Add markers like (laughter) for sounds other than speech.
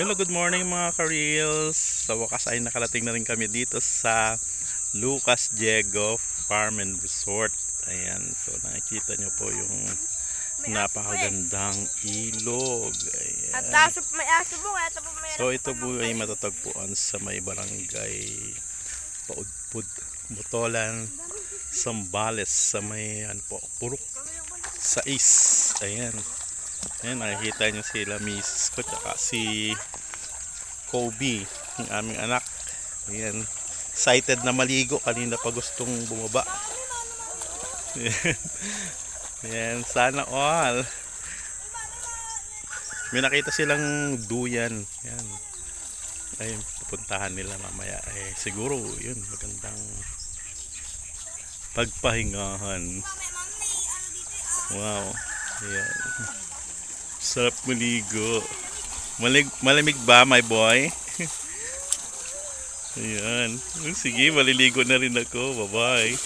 Hello, good morning mga ka-reels. Sa wakas ay nakarating na rin kami dito sa Lucas Diego Farm and Resort. Ayan, so nakikita nyo po yung napakagandang ilog. At Ayan. aso, may aso po, ito po may So ito po ay matatagpuan sa may barangay Paudpud, Butolan, Sambales sa may ano po, Purok Sais. Ayan. Ayan, nakikita niyo sila misis ko tsaka si Kobe, yung aming anak. Ayan. Excited na maligo. Kanina pa gustong bumaba. Ayan. (laughs) Ayan, sana all. May nakita silang duyan. Yan. Ayun, pupuntahan nila mamaya. Eh, siguro, yun, magandang pagpahingahan. Wow. Ayan. Sarap maligo. Malig, malamig ba, my boy? (laughs) Ayan. Sige, maliligo na rin ako. Bye-bye.